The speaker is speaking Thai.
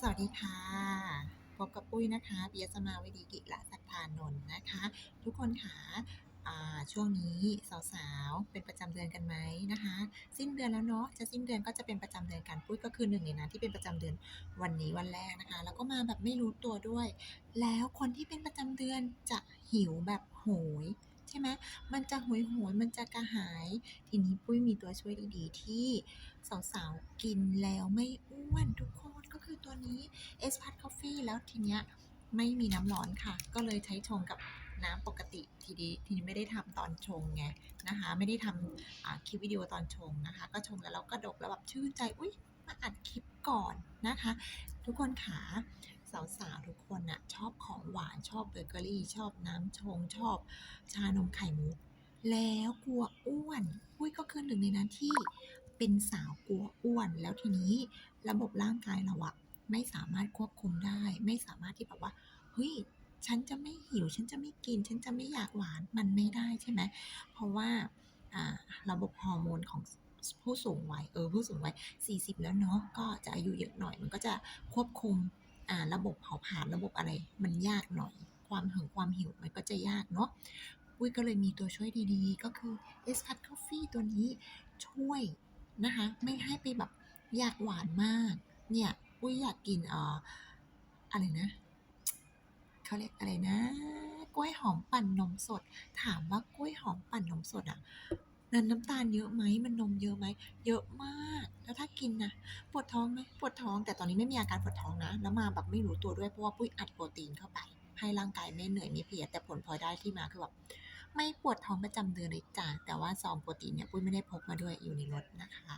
สวัสดีค่ะ พบกับปุ้ยนะคะปิยสมาวิดีกิละสัทธานนท์นะคะ ทุกคนค่ะช่วงนี้สาวๆ เป็นประจำเดือนกันไหมนะคะ สิ้นเดือนแล้วเนาะจะสิ้นเดือนก็จะเป็นประจำเดือนกันปุ้ยก็คือหนึ่งในนั้นที่เป็นประจำเดือนวันนี้วันแรกนะคะ แล้วก็มาแบบไม่รู้ตัวด้วย แล้วคนที่เป็นประจำเดือนจะหิวแบบโหยใช่ไหมมันจะโหยโหยมันจะกระหาย ทีนี้ปุ้ยมีตัวช่วยดีๆ ที่สาวๆ กินแล้วไม่อ้วนทุกคน คือตัวนี้เอสพัทคอฟฟี่แล้วทีเนี้ยไม่มีน้ำร้อนค่ะ ก็เลยใช้ชงกับน้ำปกติทีนี้ทีนี้ไม่ได้ทำตอนชงไงนะคะ ไม่ได้ทำคลิปวิดีโอตอนชงนะคะ ก็ชงแล้วเราก็ดกแล้วแบบชื่นใจ อุ๊ยมาอัดคลิปก่อนนะคะ ทุกคนขาสาวๆทุกคนน่ะชอบของหวานชอบเบเกอรี่ ชอบน้ำชงชอบชานมไข่มุกแล้วกลัวอ้วนปุ้ยก็คือหนึ่งในนั้นที่เป็นสาวกลัว อ้วน แล้วทีนี้ระบบร่างกายเราอะไม่สามารถควบคุมได้ ไม่สามารถที่แบบว่าเฮ้ยฉันจะไม่หิว ฉันจะไม่กิน ฉันจะไม่อยากหวาน มันไม่ได้ใช่ไหม เพราะว่าระบบฮอร์โมนของผู้สูงวัย เออ ผู้สูงวัย 40 แล้วเนาะ ก็จะอายุเยอะหน่อย มันก็จะควบคุมระบบเผาผลาญระบบอะไร มันยากหน่อย ความหึงความหิวมันก็จะยากเนาะปุ้ยก็เลยมีตัวช่วยดีๆ ก็คือ s c u t Coffee ตัวนี้ช่วย นะคะ ไม่ให้ไปแบบอยากหวานมาก เนี่ยปุ้ยอยากกินเอ่ออะไรนะเขาเรียกอะไรนะ กล้วยหอมปั่นนมสด ถามว่ากล้วยหอมปั่นนมสดอะนั้นน้ำตาลเยอะไหมมันนมเยอะไหมเยอะมาก แล้วถ้ากินนะปวดท้องไหมปวดท้องแต่ตอนนี้ไม่มีอาการปวดท้องนะ แล้วมาแบบไม่รู้ตัวด้วยเพราะว่าปุ้ยอัดโปรตีนเข้าไป ให้ร่างกายไม่เหนื่อยไม่เพลียแต่ผลพลอยได้ที่มาคือแบบ ไม่ปวดท้องประจำเดือนเลยจ้ะแต่ว่าซองโปรตีนเนี่ยปุ้ยไม่ได้พกมาด้วยอยู่ในรถนะคะ